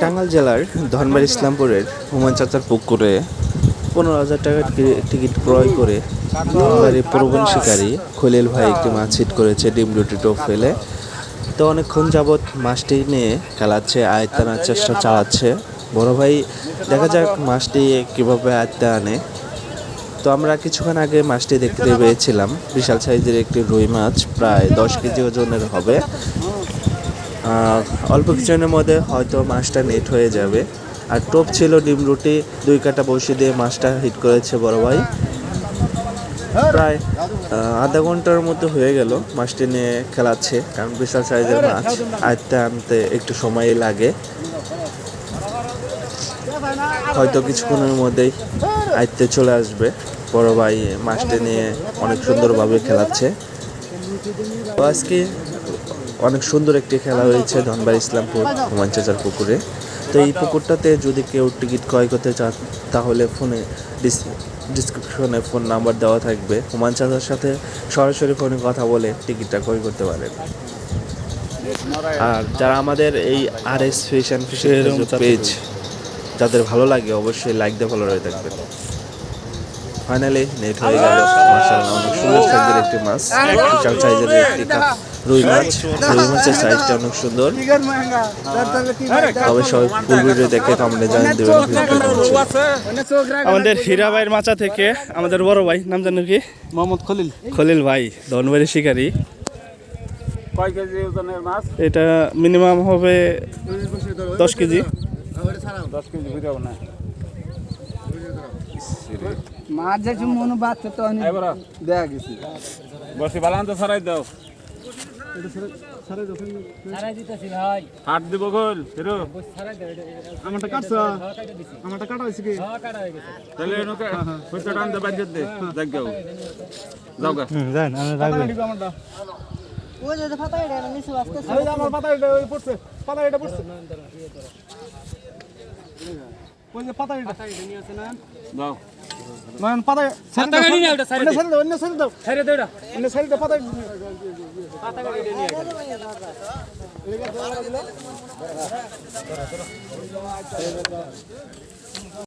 টাঙ্গাইল জেলার ধনবাড়ি ইসলামপুরের হুমায়ুন চাচার পুকুরে পনেরো হাজার টাকার টিকিট ক্রয় করে ধনবাড়ি প্রবীণ শিকারী খলিল ভাই একটি মাছ হিট করেছে ডিম রুটি টোপ ফেলে। তো অনেকক্ষণ যাবৎ মাছটি নিয়ে খেলাচ্ছে আয়ত্তানার চেষ্টা চালাচ্ছে। বড় ভাই, দেখা যাক মাছটি কীভাবে আয়ত্তে আনে। তো আমরা কিছুক্ষণ আগে মাছটি দেখতে পেয়েছিলাম। বিশাল সাইজের একটি রুই মাছ, প্রায় দশ কেজি ওজনের হবে। অল্প কিছুদিনের মধ্যে হয়তো মাছটা নেট হয়ে যাবে। আর টোপ ছিল ডিম রুটি, দুই কাটা বসিয়ে দিয়ে মাছটা হিট করেছে বড় ভাই। প্রায় আধা ঘণ্টার মতো হয়ে গেল মাছটি নিয়ে খেলাচ্ছে, কারণ বিশাল সাইজের মাছ। আয়ত্তে আনতে একটু সময় লাগে। হয়তো কিছুক্ষণের মধ্যেই আয়ত্তে চলে আসবে। বড় ভাই মাছটি নিয়ে অনেক সুন্দরভাবে খেলাচ্ছে। আজকে অনেক সুন্দর একটি খেলা হয়েছে ধনবাড়ি ইসলামপুর হুমান চাচার পুকুরে। তো এই পুকুরটাতে যদি কেউ টিকিট ক্রয় করতে চান তাহলে ফোনে ডিসক্রিপশনে ফোন নাম্বার দেওয়া থাকবে। হুমান চাচার সাথে সরাসরি ফোনে কথা বলে টিকিটটা ক্রয় করতে পারেন। আর যারা আমাদের এই আর এস ফিশন ফিশের পেজ যাদের ভালো লাগে অবশ্যই লাইক দিয়ে ফলো রয়ে থাকবেন। ফাইনালি নেট হয়ে গেল। মাশাআল্লাহ অনেক সুন্দর সাইজের একটি মাছ। বিশাল সাইজের একটি রুই মাছ। রুই মাছের সাইজটা অনেক সুন্দর। তবে সবাই ফুল ভিডিও দেখে কমেন্টে জানিয়ে দেবেন। আমাদের হীরাবাইয়ের মাচা থেকে আমাদের বড় ভাই নাম জানো কি? মোহাম্মদ খলিল। খলিল ভাই ধনবাড়ি শিকারী। কয় কেজি ওজনের মাছ? এটা মিনিমাম হবে দশ কেজি। দশ কেজি বুঝাবো না। দেখছি মনে বাচ্চা তো অনেক দেখা গেছি। বসে বালান তো সারাই দাও। হাট দিব গোল হিরো। আমারটা কাটছ? আমারটা কাটা হয়েছে কি? তাহলে এনুকে পয়সা টান দে বাজে দে। যাক যাও যাও গা। ওই যে ফাটা এটা নিচে আসতেছে আমার পাতা এটা ওই পড়ছে। পাতা এটা পড়ছে। ওই যে পাতা এটা যাও মান পাতা পাতা গাড়ি না এটা সাইড দাও অন্য সাইড দাও সাইড দাও এটা অন্য সাইড দাও পাতা পাতা গাড়ি নিয়ে